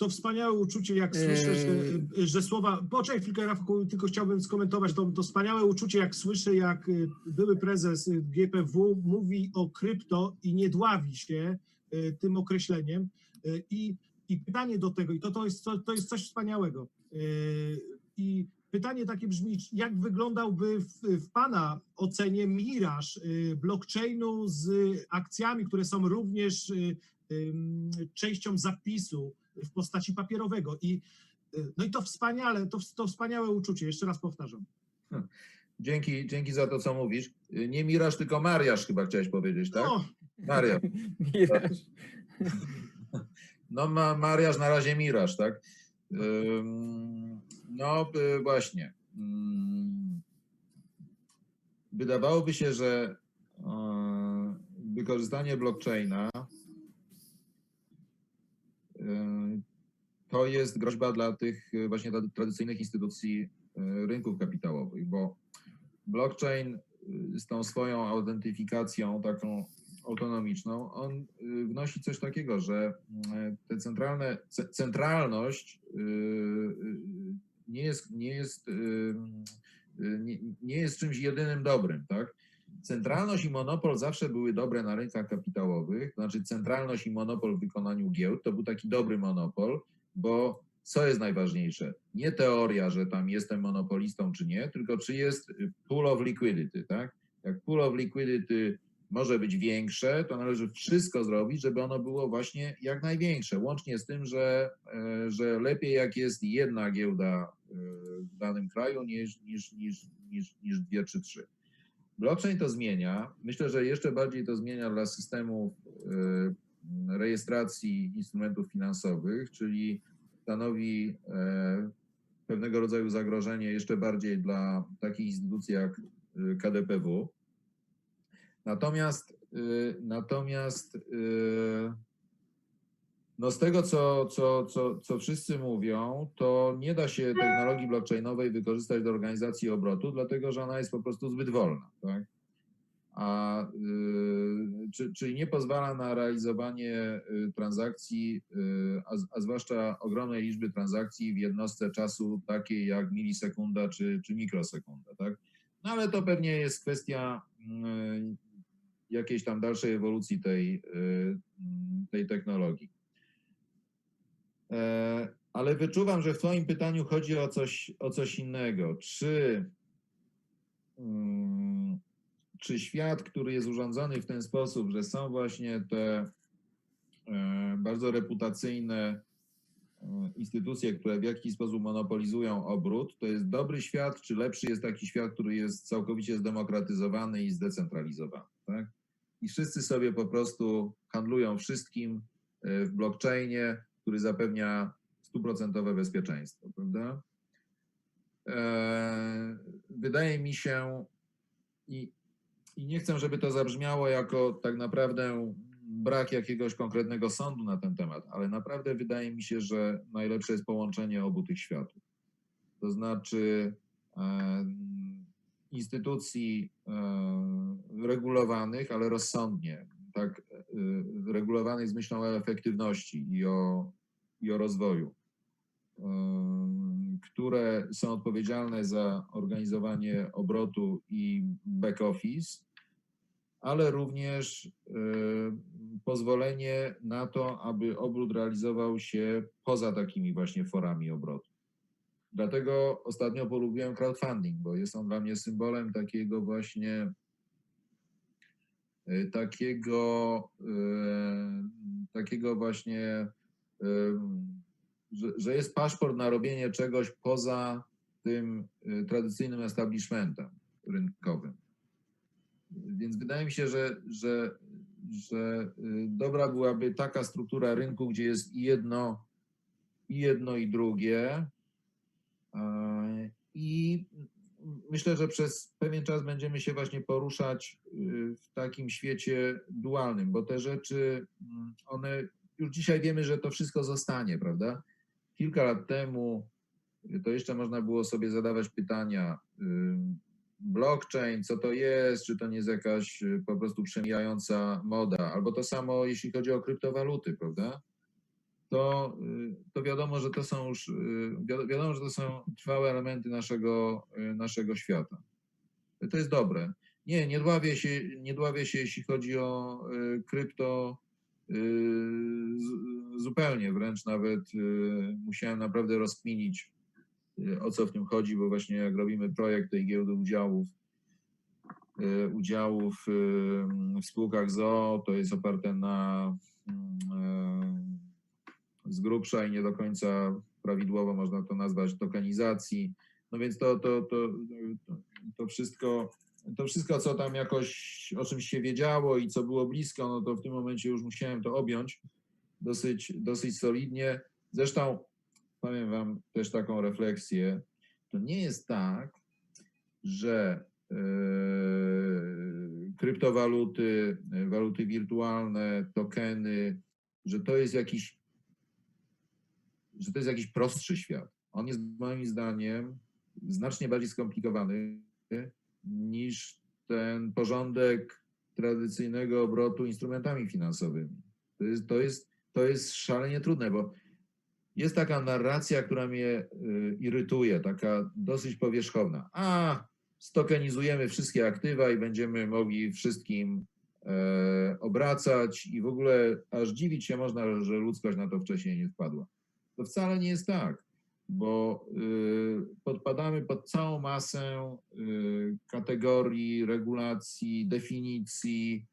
to wspaniałe uczucie, jak słyszę, że, że słowa. Poczekaj chwilkę, Rafał, tylko chciałbym skomentować to, to wspaniałe uczucie, jak słyszę, jak y, były prezes y, GPW mówi o krypto i nie dławi się y, tym określeniem. I, i pytanie do tego, i to, to, jest, to, to jest coś wspaniałego. I pytanie takie brzmi, jak wyglądał,by w, w Pana ocenie miraż blockchainu z akcjami, które są również częścią zapisu w postaci papierowego. I, y, no i to wspaniale, to, to wspaniałe uczucie, jeszcze raz powtarzam. Dzięki, dzięki za to, co mówisz. Nie Miraż, tylko Mariasz chyba chciałeś powiedzieć, tak? O, Mariasz. Miraż. No ma Mariasz na razie Miraż, tak? No y, właśnie. Wydawałoby się, że wykorzystanie blockchaina to jest groźba dla tych y, właśnie dla tradycyjnych instytucji y, rynków kapitałowych, bo blockchain y, z tą swoją autentyfikacją taką autonomiczną, on wnosi coś takiego, że te centralne, ce- centralność nie jest, nie jest, nie jest czymś jedynym dobrym, tak? Centralność i monopol zawsze były dobre na rynkach kapitałowych, to znaczy centralność i monopol w wykonaniu giełd to był taki dobry monopol, bo co jest najważniejsze? Nie teoria, że tam jestem monopolistą czy nie, tylko czy jest pool of liquidity, tak? Jak pool of liquidity może być większe, to należy wszystko zrobić, żeby ono było właśnie jak największe. Łącznie z tym, że, e, że lepiej jak jest jedna giełda e, w danym kraju niż, niż, niż, niż, niż dwie czy trzy. Blockchain to zmienia. Myślę, że jeszcze bardziej to zmienia dla systemów e, rejestracji instrumentów finansowych, czyli stanowi e, pewnego rodzaju zagrożenie jeszcze bardziej dla takich instytucji jak e, KDPW. Natomiast, y, natomiast no z tego, co, co, co, co wszyscy mówią, to nie da się technologii blockchainowej wykorzystać do organizacji obrotu, dlatego że ona jest po prostu zbyt wolna. Tak? A, y, czy, czyli nie pozwala na realizowanie y, transakcji, y, a, a zwłaszcza ogromnej liczby transakcji w jednostce czasu takiej jak milisekunda czy, czy mikrosekunda. Tak? No ale to pewnie jest kwestia jakiejś tam dalszej ewolucji tej, tej technologii. E, Ale wyczuwam, że w Twoim pytaniu chodzi o coś, o coś innego. Czy, mm, czy świat, który jest urządzony w ten sposób, że są właśnie te e, bardzo reputacyjne e, instytucje, które w jakiś sposób monopolizują obrót, to jest dobry świat, czy lepszy jest taki świat, który jest całkowicie zdemokratyzowany i zdecentralizowany, tak? I wszyscy sobie po prostu handlują wszystkim e, w blockchainie, który zapewnia stuprocentowe bezpieczeństwo, prawda? Wydaje mi się i, i nie chcę, żeby to zabrzmiało jako tak naprawdę brak jakiegoś konkretnego sądu na ten temat, ale naprawdę wydaje mi się, że najlepsze jest połączenie obu tych światów. To znaczy e, instytucji e, regulowanych, ale rozsądnie, tak e, regulowanych z myślą o efektywności i o, i o rozwoju, e, które są odpowiedzialne za organizowanie obrotu i back office, ale również e, pozwolenie na to, aby obrót realizował się poza takimi właśnie forami obrotu. Dlatego ostatnio polubiłem crowdfunding, bo jest on dla mnie symbolem takiego właśnie e, takiego, e, takiego właśnie, że, że jest paszport na robienie czegoś poza tym e, tradycyjnym establishmentem rynkowym. Więc wydaje mi się, że, że, że y, dobra byłaby taka struktura rynku, gdzie jest i jedno, i jedno, i drugie. I myślę, że przez pewien czas będziemy się właśnie poruszać y, w takim świecie dualnym, bo te rzeczy, mm, one już dzisiaj wiemy, że to wszystko zostanie, prawda? Kilka lat temu to jeszcze można było sobie zadawać pytania, blockchain, co to jest, czy to nie jest jakaś y, po prostu przemijająca moda, albo to samo jeśli chodzi o kryptowaluty, prawda? to, y, to wiadomo, że to są już y, wi- wiadomo, że to są trwałe elementy naszego, naszego świata. To jest dobre. Nie, nie dławię się, nie dławię się jeśli chodzi o krypto zupełnie, wręcz nawet y, musiałem naprawdę rozkminić, y, o co w tym chodzi, bo właśnie jak robimy projekt tej giełdy udziałów, udziałów w spółkach ZOO, to jest oparte na z grubsza i nie do końca prawidłowo można to nazwać tokenizacji. No więc to, to, to, to, to wszystko, to wszystko, co tam jakoś o czymś się wiedziało i co było blisko, no to w tym momencie już musiałem to objąć dosyć, dosyć solidnie. Zresztą powiem Wam też taką refleksję. To nie jest tak, że e, kryptowaluty, waluty wirtualne, tokeny, że to jest jakiś, że to jest jakiś prostszy świat. On jest moim zdaniem znacznie bardziej skomplikowany niż ten porządek tradycyjnego obrotu instrumentami finansowymi. To jest, to jest, to jest szalenie trudne, bo jest taka narracja, która mnie y, irytuje, taka dosyć powierzchowna. A, stokenizujemy wszystkie aktywa i będziemy mogli wszystkim e, obracać i w ogóle aż dziwić się można, że ludzkość na to wcześniej nie wpadła. To wcale nie jest tak, bo y, podpadamy pod całą masę y, kategorii, regulacji, definicji,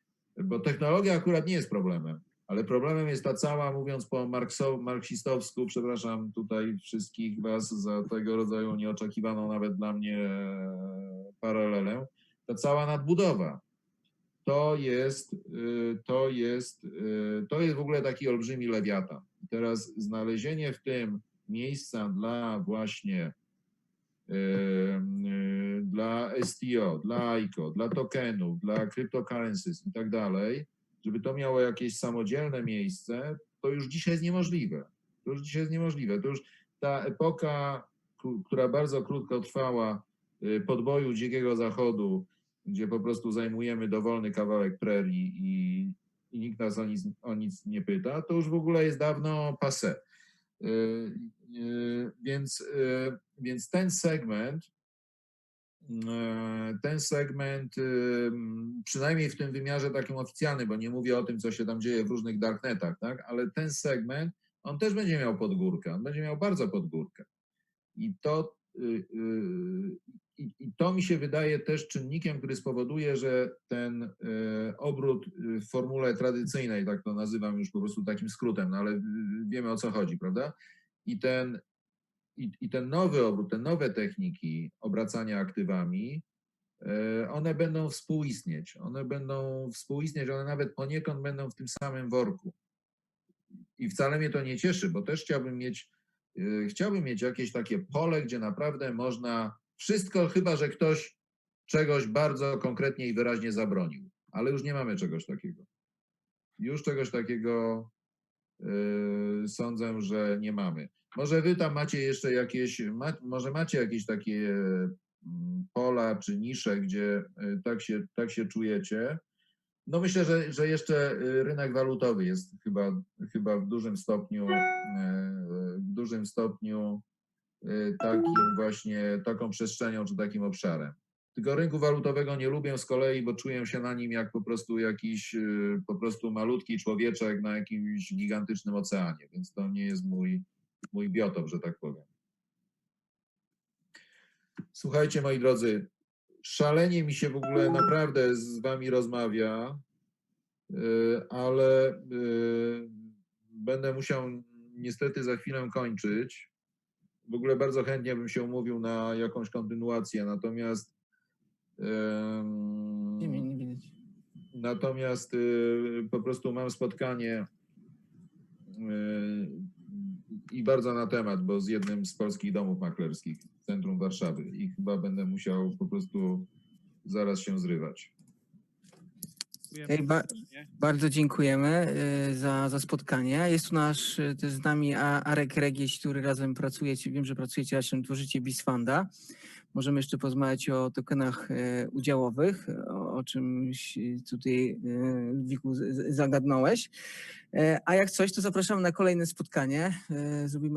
bo technologia akurat nie jest problemem. Ale problemem jest ta cała, mówiąc po marksistowsku, przepraszam tutaj wszystkich Was za tego rodzaju nieoczekiwaną nawet dla mnie e, paralelę, ta cała nadbudowa. To jest, y, to jest, to jest w ogóle taki olbrzymi lewiatan. Teraz znalezienie w tym miejsca dla właśnie y, y, dla STO, dla ICO, dla tokenów, dla cryptocurrencies i tak dalej, żeby to miało jakieś samodzielne miejsce, to już dzisiaj jest niemożliwe. To już dzisiaj jest niemożliwe. To już ta epoka, która bardzo krótko trwała, y, podboju dzikiego zachodu, gdzie po prostu zajmujemy dowolny kawałek prerii i, i nikt nas o nic, o nic nie pyta, to już w ogóle jest dawno passé. Y, y, Więc, y, więc ten segment, ten segment, przynajmniej w tym wymiarze takim oficjalnym, bo nie mówię o tym, co się tam dzieje w różnych darknetach, tak? ale ten segment, on też będzie miał podgórkę, on będzie miał bardzo podgórkę. I to, i, to mi się wydaje też czynnikiem, który spowoduje, że ten obrót w formule tradycyjnej, tak to nazywam już po prostu takim skrótem, no ale wiemy o co chodzi, prawda? I ten, i, i ten nowy obrót, te nowe techniki obracania aktywami, e, one będą współistnieć. One będą współistnieć, one nawet poniekąd będą w tym samym worku. I wcale mnie to nie cieszy, bo też chciałbym mieć, e, chciałbym mieć jakieś takie pole, gdzie naprawdę można wszystko, chyba że ktoś czegoś bardzo konkretnie i wyraźnie zabronił. Ale już nie mamy czegoś takiego. Już czegoś takiego sądzę, że nie mamy. Może wy tam macie jeszcze jakieś, ma, może macie jakieś takie mm, pola czy nisze, gdzie y, tak się, tak się czujecie. No myślę, że, że jeszcze y, rynek walutowy jest chyba, chyba w dużym stopniu, y, w dużym stopniu takim właśnie, taką przestrzenią czy takim obszarem. Tylko rynku walutowego nie lubię z kolei, bo czuję się na nim jak po prostu jakiś y, po prostu malutki człowieczek na jakimś gigantycznym oceanie, więc to nie jest mój, mój biotop, że tak powiem. Słuchajcie, moi drodzy, szalenie mi się w ogóle naprawdę z wami rozmawia, y, ale y, będę musiał niestety za chwilę kończyć. W ogóle bardzo chętnie bym się umówił na jakąś kontynuację, natomiast em, Nie, nie widać. Natomiast y, po prostu mam spotkanie y, i bardzo na temat, bo z jednym z polskich domów maklerskich w centrum Warszawy i chyba będę musiał po prostu zaraz się zrywać. Okej, ba-. Bardzo dziękujemy y, za, za spotkanie. Jest tu nasz też z nami Arek Regieś, który razem pracujecie. Wiem, że pracujecie razem, tworzycie Bizfunda. Możemy jeszcze porozmawiać o tokenach e, udziałowych, o, czymś tutaj e, Ludwiku z- z- zagadnąłeś. E, A jak coś, to zapraszamy na kolejne spotkanie. E, Zrobimy